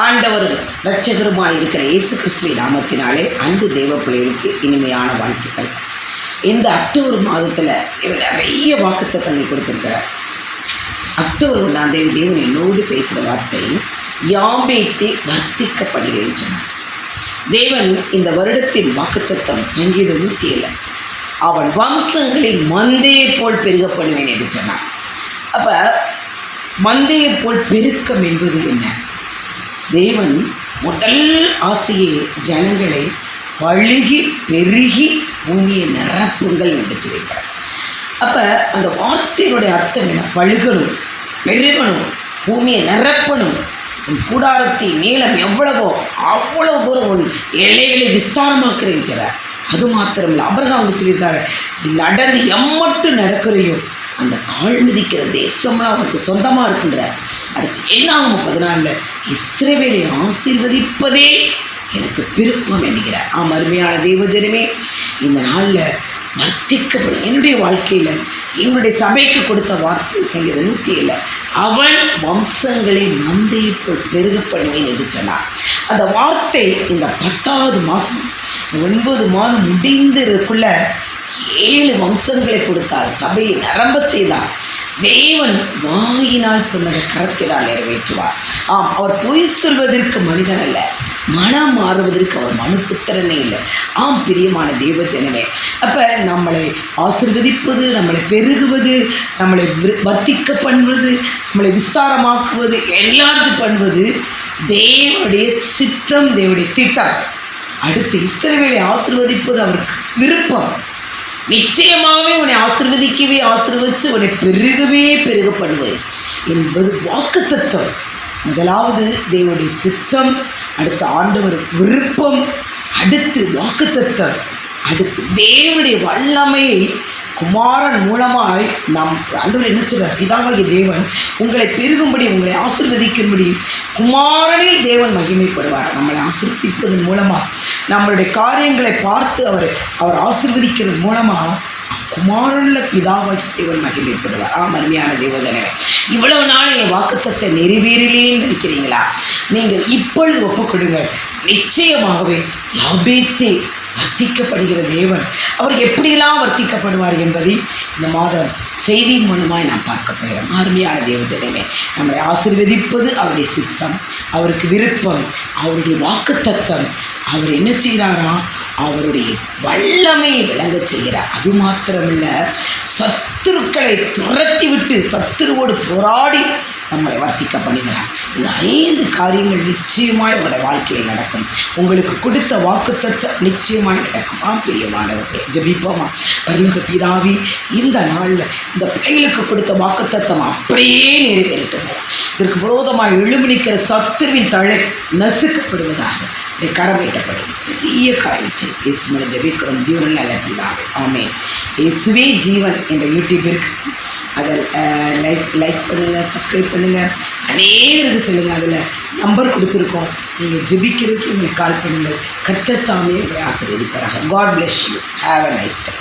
ஆண்டவரும் இரட்சகருமாய் இருக்கிற இயேசு கிறிஸ்துவின் நாமத்தினாலே அன்பு தேவ பிள்ளைகளுக்கு இனிமையான வாழ்த்துக்கள். இந்த அக்டோபர் மாதத்தில் இவர் நிறைய வாக்குத்தங்கள் கொடுத்துருக்கிறார். அக்டோபர் ஒன்றாம் தேதி தேவன் என்னோடு பேசுகிற வார்த்தை யாம்பேத்தி வர்த்திக்கப்படுகின்றன. தேவன் இந்த வருடத்தின் வாக்குத்தத்தம் சங்கீதம் நூற்றி ஏழு. அவன் வம்சங்களில் மந்தையை போல் பெருகப்படுவேன் என்று சொன்னான். அப்போ மந்தையை போல் பெருக்கம் என்பது என்ன? தேவன் முதல் ஆசையை ஜனங்களை பழுகி பெருகி பூமியை நிரப்புங்கள் என்று சொல்லியிருக்கிறார். அப்போ அந்த வார்த்தையினுடைய அர்த்தம் என்ன? பழுகணும் பெருகணும் பூமியை நிரப்பணும். உன் கூடாரத்தின் நீளம் எவ்வளவோ அவ்வளோ தூரம் உன் இலைகளை விஸ்தாரமாக்குறேன்னு சொல்கிறார் அது மாத்திரமில்லை. அவர்கள் அவங்க சொல்லியிருக்காங்க நடந்து எம்மட்டும் நடக்கிறையோ அந்த கால் மிதிக்கிற தேசம்லாம் அவனுக்கு சொந்தமாக இருக்கின்ற அடுத்து என்ன ஆகும் பதினாலில் இஸ்ரேவேலை ஆசீர்வதிப்பதே எனக்கு விருப்பம் என்கிறார். ஆம் அருமையான தேவஜனமே இந்த நாளில் வர்த்திக்கப்படும் என்னுடைய வாழ்க்கையில் எங்களுடைய சபைக்கு கொடுத்த வார்த்தை செய்யறது நூற்றி இல்லை அவன் வம்சங்களை மந்தையை போல் பெருகப்படுவேன் என்று சொன்னார். அந்த வார்த்தை இந்த பத்தாவது மாதம் ஒன்பது மாதம் முடிந்ததுக்குள்ள ஏழு வம்சங்களை கொடுத்தார். சபையை நரம்ப செய்தார். தேவன் வாயினால் சொன்னதை கரத்தினால் நிறைவேற்றுவார். ஆம் அவர் பொய் சொல்வதற்கு மனிதன் அல்ல. மனம் மாறுவதற்கு அவர் மனுப்புத்திறனே இல்லை. ஆம் பிரியமான தேவ ஜனமே அப்போ நம்மளை ஆசிர்வதிப்பது நம்மளை பெருகுவது நம்மளை விரு- வர்த்திக்க பண்ணுவது நம்மளை விஸ்தாரமாக்குவது எல்லாத்தையும் பண்ணுவது தேவனுடைய சித்தம் தேவனுடைய திட்டம். அடுத்து இஸ்ரவேலை ஆசிர்வதிப்பது அவருக்கு விருப்பம். நிச்சயமாகவே உன்னை ஆசிர்வதிக்கவே ஆசிர்வதித்து உன்னை பெருகவே பெருக என்பது வாக்கு முதலாவது தேவனுடைய சித்தம் அடுத்த ஆண்டவர் விருப்பம் அடுத்து வாக்கு அடுத்து தேவனுடைய வல்லமையை குமாரன் மூலமாய் நாம் ஆண்டவர் என்ன சொல்றார்? பிதாவாகிய தேவன் உங்களை பெருகும்படி உங்களை ஆசிர்வதிக்கும்படி குமாரனில் தேவன் மகிமைப்படுவார். நம்மளை ஆசிர்வதிப்பதன் மூலமாக நம்மளுடைய காரியங்களை பார்த்து அவர் அவர் ஆசிர்வதிக்கிறது மூலமாக குமாரனில் பிதாவாகி தேவன் மகிமைப்படுவார். ஆம் அருமையான தேவதனே இவ்வளவு நாள் என் வாக்குத்தத்தை நிறைவேறலேன்னு நினைக்கிறீங்களா? நீங்கள் இப்பொழுது ஒப்புக்கொடுங்க நிச்சயமாகவே யாபேத்தே வர்த்திக்கப்படுகிற தேவன் அவர் எப்படியெல்லாம் வர்த்திக்கப்படுவார் என்பதை இந்த மாதம் செய்தி மூலமாய் நாம் பார்க்க போகிறோம் அருமையான தேவஜனமே நம்மளை ஆசிர்வதிப்பது அவருடைய சித்தம் அவருக்கு விருப்பம் அவருடைய வாக்குத்தத்தம் அவர் என்ன செய்கிறாரா அவருடைய வல்லமை விளங்க செய்கிறார். அது மாத்திரமில்ல சத்துருக்களை துரத்தி விட்டு சத்துருவோடு போராடி நம்மளை வர்த்திக்க பண்ணுகிறார். இந்த ஐந்து காரியங்கள் நிச்சயமாய் உங்களுடைய வாழ்க்கையில் நடக்கும். உங்களுக்கு கொடுத்த வாக்குத்தத்தை நிச்சயமாய் நடக்கும். ஆ பிரியமானவர்களே ஜபிப்போமா? பரலோக பிதாவி இந்த நாளில் இந்த பிள்ளைகளுக்கு கொடுத்த வாக்குத்தத்தம் அப்படியே நிறைவேறிட்டு இதற்கு விரோதமாக எழுமணிக்கிற சத்துருவின் தழை நசுக்கப்படுவதாக நீ கரமேட்டப்படும் பெரிய காய்ச்சல் இயேசுமலை ஜபிக்கிறோம். ஜெபிக்கிறோம் நல்லதாக ஆமே இயேசுவே ஜீவன் என்ற யூடியூபிற்கு இருக்கு. அதை லைக் லைக் பண்ணுங்கள் சப்ஸ்கிரைப் பண்ணுங்கள் அநேகருக்கு சொல்லுங்கள் அதில் நம்பர் கொடுத்துருக்கோம். நீங்கள் ஜெபிக்கிறதுக்கு உங்களுக்கு கால் பண்ணுங்கள். கர்த்தர் உங்களை ஆசீர்வதிப்பாராக. God bless you have a nice day